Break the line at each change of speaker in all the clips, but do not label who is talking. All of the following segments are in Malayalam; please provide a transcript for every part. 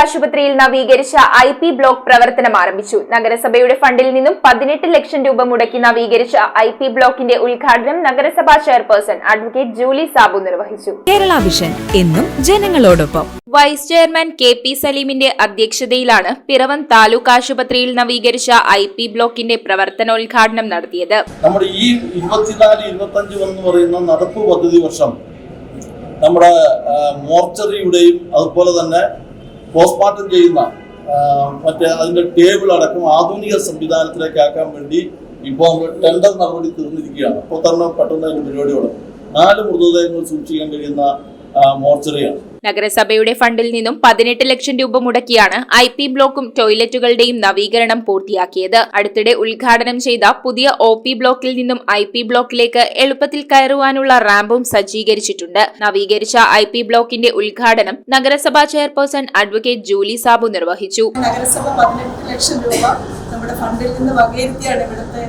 ആശുപത്രിയിൽ നവീകരിച്ച ഐ പി ബ്ലോക്ക് പ്രവർത്തനം ആരംഭിച്ചു. നഗരസഭയുടെ ഫണ്ടിൽ നിന്നും പതിനെട്ട് ലക്ഷം രൂപ മുടക്കി നവീകരിച്ച ഐ പി ബ്ലോക്കിന്റെ ഉദ്ഘാടനം നഗരസഭാ ചെയർപേഴ്സൺ അഡ്വക്കേറ്റ് ജൂലി സാബു നിർവഹിച്ചു.
കേരള വിഷൻ എന്നും ജനങ്ങളോടൊപ്പം.
വൈസ് ചെയർമാൻ കെ പി സലീമിന്റെ അധ്യക്ഷതയിലാണ് പിറവം താലൂക്ക് ആശുപത്രിയിൽ നവീകരിച്ച ഐ പി ബ്ലോക്കിന്റെ പ്രവർത്തനോദ്ഘാടനം നടത്തിയത്.
നമ്മുടെ ഈ ഇരുപത്തിനാല് ഇരുപത്തഞ്ച് എന്ന് പറയുന്ന നടപ്പ് പദ്ധതി വർഷം നമ്മുടെ മോർച്ചറിയുടെയും അതുപോലെ തന്നെ പോസ്റ്റ്മോർട്ടം ചെയ്യുന്ന മറ്റേ അതിന്റെ ടേബിൾ അടക്കം ആധുനിക സംവിധാനത്തിലേക്ക് ആക്കാൻ വേണ്ടി ഇപ്പോൾ ടെൻഡർ നടപടി തീർന്നിരിക്കുകയാണ്. അപ്പോൾ തന്നെ പെട്ടെന്ന് അതിന്റെ പരിപാടി തുടങ്ങും. നാല് മൃതദേഹങ്ങൾ സൂക്ഷിക്കാൻ കഴിയുന്ന മോർച്ചറിയാണ്.
നഗരസഭയുടെ ഫണ്ടിൽ നിന്നും പതിനെട്ട് ലക്ഷം രൂപ മുടക്കിയാണ് ഐ പി ബ്ലോക്കും ടോയ്ലറ്റുകളുടെയും നവീകരണം പൂർത്തിയാക്കിയത്. അടുത്തിടെ ഉദ്ഘാടനം ചെയ്ത പുതിയ ഒ പി ബ്ലോക്കിൽ നിന്നും ഐ പി ബ്ലോക്കിലേക്ക് എളുപ്പത്തിൽ കയറുവാനുള്ള റാമ്പും സജ്ജീകരിച്ചിട്ടുണ്ട്. നവീകരിച്ച ഐ പി ബ്ലോക്കിന്റെ ഉദ്ഘാടനം നഗരസഭാ ചെയർപേഴ്സൺ അഡ്വക്കേറ്റ് ജൂലി സാബു നിർവഹിച്ചു.
നഗരസഭ പതിനെട്ട് ലക്ഷം രൂപ നമ്മുടെ ഫണ്ടിൽ നിന്ന് വകയിരുത്തിയാണ് ഇവിടുത്തെ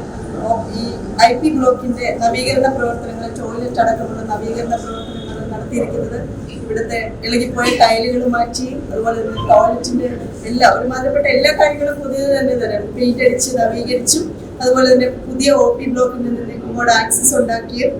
ഈ ഐ പി ബ്ലോക്കിന്റെ നവീകരണ പ്രവർത്തനങ്ങൾ ടോയ്ലറ്റ് അടക്കമുള്ള നവീകരണ പ്രവർത്തനങ്ങൾ നടത്തിയിരിക്കുന്നത് ഇവിടുത്തെ ഇളകിപ്പോയ ടൈലുകൾ മാറ്റി അതുപോലെ തന്നെ ടോയ്ലറ്റിന്റെ എല്ലാ ഒരുമാതിരിപ്പെട്ട എല്ലാ കാര്യങ്ങളും പുതിയത് തന്നെ തരാം. പെയിന്റ് അടിച്ച് നവീകരിച്ചു അതുപോലെ തന്നെ പുതിയ ഒ പി ബ്ലോക്കിൽ നിന്ന് ഇങ്ങോട്ട് ആക്സസ് ഉണ്ടാക്കിയും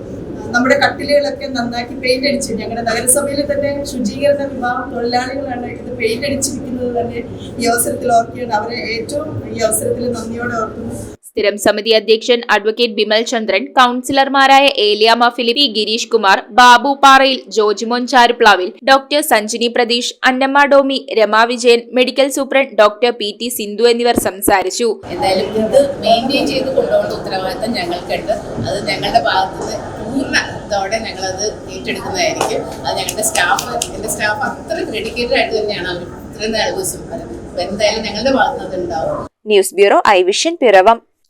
നമ്മുടെ കട്ടിലുകളൊക്കെ നന്നാക്കി പെയിന്റ് അടിച്ചു. ഞങ്ങളുടെ നഗരസഭയിൽ തന്നെ ശുചീകരണ വിഭാഗം തൊഴിലാളികളാണ് ഇത് പെയിന്റ് അടിച്ചിരിക്കുന്നത് തന്നെ ഈ അവസരത്തിൽ ഓർക്കുകയാണ്. അവരെ ഏറ്റവും ഈ അവസരത്തിൽ നന്ദിയോടെ ഓർക്കുന്നു.
സ്ഥിരം സമിതി അധ്യക്ഷൻ advocate Bimal Chandran കൌൺസിലർമാരായ Eliyamma Philip P Girish Kumar Babu Parayil Jojimon Charuplavil doctor Sanjini Pratheesh Annamma Domi Rama Vijayan medical superintendent doctor P T Sindhu എന്നിവർ സംസാരിച്ചു.
എന്തായാലും ഇത് മെയിന്റെയിൻ ചെയ്ത് കൊണ്ടുപോകേണ്ട ഉത്തരവാദിത്തം ഞങ്ങൾക്കുണ്ട്. അത് ഞങ്ങളുടെ ഭാഗത്ത് നിന്ന് പൂർണതോടെ ഞങ്ങളത് ഏറ്റെടുക്കുന്നതായിരിക്കും. അത് ഞങ്ങളുടെ സ്റ്റാഫ് എന്റെ സ്റ്റാഫ് അത്ര ഡെഡിക്കേറ്റഡ് ആയിട്ട് തന്നെയാണ് അവർ ഇത്രയും നാല് ദിവസം വരുന്നത് അപ്പോൾ എന്തായാലും ഞങ്ങളുടെ ഭാഗത്ത് ഉണ്ടാവും.
News bureau I vision Piravam.